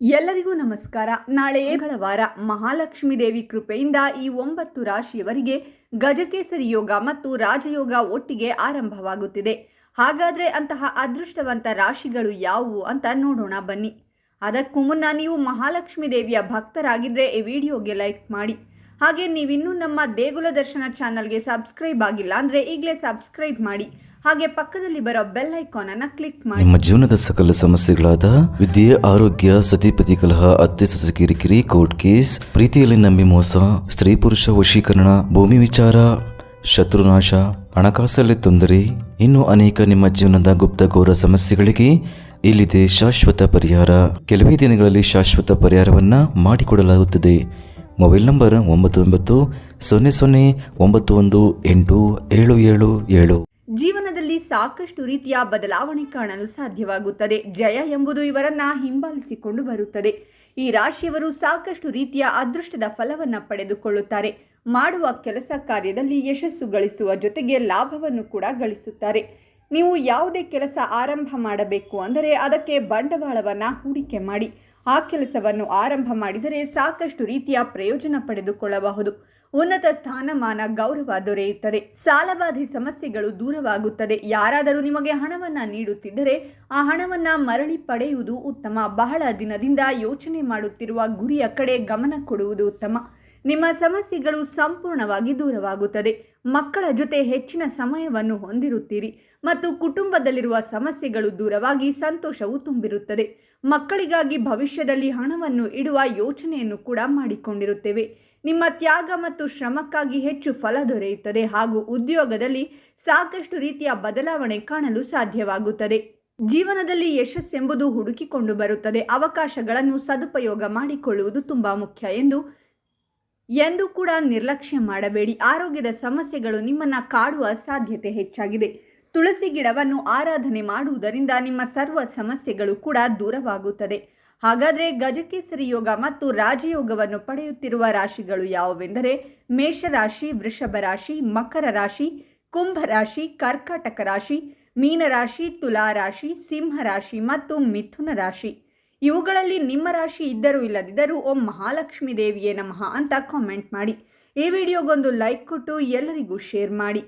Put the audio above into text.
ಎಲ್ಲರಿಗೂ ನಮಸ್ಕಾರ. ನಾಳೆ ಮಂಗಳವಾರ ಮಹಾಲಕ್ಷ್ಮೀ ದೇವಿ ಕೃಪೆಯಿಂದ ಈ ಒಂಬತ್ತು ರಾಶಿಯವರಿಗೆ ಗಜಕೇಸರಿ ಯೋಗ ಮತ್ತು ರಾಜಯೋಗ ಒಟ್ಟಿಗೆ ಆರಂಭವಾಗುತ್ತಿದೆ. ಹಾಗಾದ್ರೆ ಅಂತಹ ಅದೃಷ್ಟವಂತ ರಾಶಿಗಳು ಯಾವುವು ಅಂತ ನೋಡೋಣ ಬನ್ನಿ. ಅದಕ್ಕೂ ಮುನ್ನ ನೀವು ಮಹಾಲಕ್ಷ್ಮಿ ದೇವಿಯ ಭಕ್ತರಾಗಿದ್ದರೆ ಈ ವಿಡಿಯೋಗೆ ಲೈಕ್ ಮಾಡಿ. ಹಾಗೆ ನೀವಿನ್ನೂ ನಮ್ಮ ದೇಗುಲ ದರ್ಶನ ಚಾನಲ್ಗೆ ಸಬ್ಸ್ಕ್ರೈಬ್ ಆಗಿಲ್ಲ ಅಂದರೆ ಈಗಲೇ ಸಬ್ಸ್ಕ್ರೈಬ್ ಮಾಡಿ. ಹಾಗೆ ಪಕ್ಕದಲ್ಲಿ ಬರೋ ಬೆಲ್ ಐಕಾನ್ ಅನ್ನ ಕ್ಲಿಕ್ ಮಾಡಿ. ನಿಮ್ಮ ಜೀವನದ ಸಕಲ ಸಮಸ್ಯೆಗಳಾದ ವಿದ್ಯೆ, ಆರೋಗ್ಯ ಸತಿಪತಿ ಕಲಹ ಅತ್ತೆ, ಸೊಸೆ, ಕಿರಿಕಿರಿ ಕೋರ್ಟ್ ಕೇಸ್ ಪ್ರೀತಿಯಲ್ಲಿ ನಂಬಿ ಮೋಸ, ಸ್ತ್ರೀ ಪುರುಷ ವಶೀಕರಣ, ಭೂಮಿ ವಿಚಾರ, ಶತ್ರುನಾಶ, ಹಣಕಾಸಲ್ಲಿ ತೊಂದರೆ, ಇನ್ನು ಅನೇಕ ನಿಮ್ಮ ಜೀವನದ ಗುಪ್ತ ಘೋರ ಸಮಸ್ಯೆಗಳಿಗೆ ಇಲ್ಲಿದೆ ಶಾಶ್ವತ ಪರಿಹಾರ. ಕೆಲವೇ ದಿನಗಳಲ್ಲಿ ಶಾಶ್ವತ ಪರಿಹಾರವನ್ನ ಮಾಡಿಕೊಡಲಾಗುತ್ತದೆ. ಮೊಬೈಲ್ ನಂಬರ್ ಒಂಬತ್ತು ಒಂಬತ್ತು ಸೊನ್ನೆ ಸೊನ್ನೆ ಒಂಬತ್ತು ಒಂದು ಎಂಟು ಏಳು ಏಳು ಏಳು. ಜೀವನದಲ್ಲಿ ಸಾಕಷ್ಟು ರೀತಿಯ ಬದಲಾವಣೆ ಕಾಣಲು ಸಾಧ್ಯವಾಗುತ್ತದೆ. ಜಯ ಎಂಬುದು ಇವರನ್ನ ಹಿಂಬಾಲಿಸಿಕೊಂಡು ಬರುತ್ತದೆ. ಈ ರಾಶಿಯವರು ಸಾಕಷ್ಟು ರೀತಿಯ ಅದೃಷ್ಟದ ಫಲವನ್ನ ಪಡೆದುಕೊಳ್ಳುತ್ತಾರೆ. ಮಾಡುವ ಕೆಲಸ ಕಾರ್ಯದಲ್ಲಿ ಯಶಸ್ಸು ಗಳಿಸುವ ಜೊತೆಗೆ ಲಾಭವನ್ನು ಕೂಡ ಗಳಿಸುತ್ತಾರೆ. ನೀವು ಯಾವುದೇ ಕೆಲಸ ಆರಂಭ ಮಾಡಬೇಕು ಅಂದರೆ ಅದಕ್ಕೆ ಬಂಡವಾಳವನ್ನು ಹೂಡಿಕೆ ಮಾಡಿ. ಆ ಕೆಲಸವನ್ನು ಆರಂಭ ಮಾಡಿದರೆ ಸಾಕಷ್ಟು ರೀತಿಯ ಪ್ರಯೋಜನ ಪಡೆದುಕೊಳ್ಳಬಹುದು. ಉನ್ನತ ಸ್ಥಾನಮಾನ ಗೌರವ ದೊರೆಯುತ್ತದೆ. ಸಾಲಬಾಧಿ ಸಮಸ್ಯೆಗಳು ದೂರವಾಗುತ್ತದೆ. ಯಾರಾದರೂ ನಿಮಗೆ ಹಣವನ್ನ ನೀಡುತ್ತಿದ್ದರೆ ಆ ಹಣವನ್ನ ಮರಳಿ ಪಡೆಯುವುದು ಉತ್ತಮ. ಬಹಳ ದಿನದಿಂದ ಯೋಚನೆ ಮಾಡುತ್ತಿರುವ ಗುರಿಯ ಕಡೆ ಗಮನ ಕೊಡುವುದು ಉತ್ತಮ. ನಿಮ್ಮ ಸಮಸ್ಯೆಗಳು ಸಂಪೂರ್ಣವಾಗಿ ದೂರವಾಗುತ್ತದೆ. ಮಕ್ಕಳ ಜೊತೆ ಹೆಚ್ಚಿನ ಸಮಯವನ್ನು ಹೊಂದಿರುತ್ತೀರಿ. ಮತ್ತು ಕುಟುಂಬದಲ್ಲಿರುವ ಸಮಸ್ಯೆಗಳು ದೂರವಾಗಿ ಸಂತೋಷವು ತುಂಬಿರುತ್ತದೆ. ಮಕ್ಕಳಿಗಾಗಿ ಭವಿಷ್ಯದಲ್ಲಿ ಹಣವನ್ನು ಇಡುವ ಯೋಚನೆಯನ್ನು ಕೂಡ ಮಾಡಿಕೊಂಡಿರುತ್ತೇವೆ. ನಿಮ್ಮ ತ್ಯಾಗ ಮತ್ತು ಶ್ರಮಕ್ಕಾಗಿ ಹೆಚ್ಚು ಫಲ ದೊರೆಯುತ್ತದೆ ಹಾಗೂ ಉದ್ಯೋಗದಲ್ಲಿ ಸಾಕಷ್ಟು ರೀತಿಯ ಬದಲಾವಣೆ ಕಾಣಲು ಸಾಧ್ಯವಾಗುತ್ತದೆ. ಜೀವನದಲ್ಲಿ ಯಶಸ್ಸೆಂಬುದು ಹುಡುಕಿಕೊಂಡು ಬರುತ್ತದೆ. ಅವಕಾಶಗಳನ್ನು ಸದುಪಯೋಗ ಮಾಡಿಕೊಳ್ಳುವುದು ತುಂಬಾ ಮುಖ್ಯ ಎಂದು ಎಂದು ಕೂಡ ನಿರ್ಲಕ್ಷ್ಯ ಮಾಡಬೇಡಿ. ಆರೋಗ್ಯದ ಸಮಸ್ಯೆಗಳು ನಿಮ್ಮನ್ನ ಕಾಡುವ ಸಾಧ್ಯತೆ ಹೆಚ್ಚಾಗಿದೆ. ತುಳಸಿ ಗಿಡವನ್ನು ಆರಾಧನೆ ಮಾಡುವುದರಿಂದ ನಿಮ್ಮ ಸರ್ವ ಸಮಸ್ಯೆಗಳು ಕೂಡ ದೂರವಾಗುತ್ತದೆ. ಹಾಗಾದರೆ ಗಜಕೇಸರಿ ಯೋಗ ಮತ್ತು ರಾಜಯೋಗವನ್ನು ಪಡೆಯುತ್ತಿರುವ ರಾಶಿಗಳು ಯಾವುವೆಂದರೆ ಮೇಷರಾಶಿ, ವೃಷಭ ರಾಶಿ, ಮಕರ ರಾಶಿ, ಕುಂಭ ರಾಶಿ, ಕರ್ಕಾಟಕ ರಾಶಿ, ಮೀನರಾಶಿ, ತುಲಾ ರಾಶಿ, ಸಿಂಹ ರಾಶಿ ಮತ್ತು ಮಿಥುನ ರಾಶಿ. ಇವುಗಳಲ್ಲಿ ನಿಮ್ಮ ರಾಶಿ ಇದ್ದರೂ ಇಲ್ಲದಿದ್ದರೂ ಓಂ ಮಹಾಲಕ್ಷ್ಮೀ ದೇವಿಯೇ ನಮಃ ಅಂತ ಕಾಮೆಂಟ್ ಮಾಡಿ. ಈ ವಿಡಿಯೋಗೊಂದು ಲೈಕ್ ಕೊಟ್ಟು ಎಲ್ಲರಿಗೂ ಶೇರ್ ಮಾಡಿ.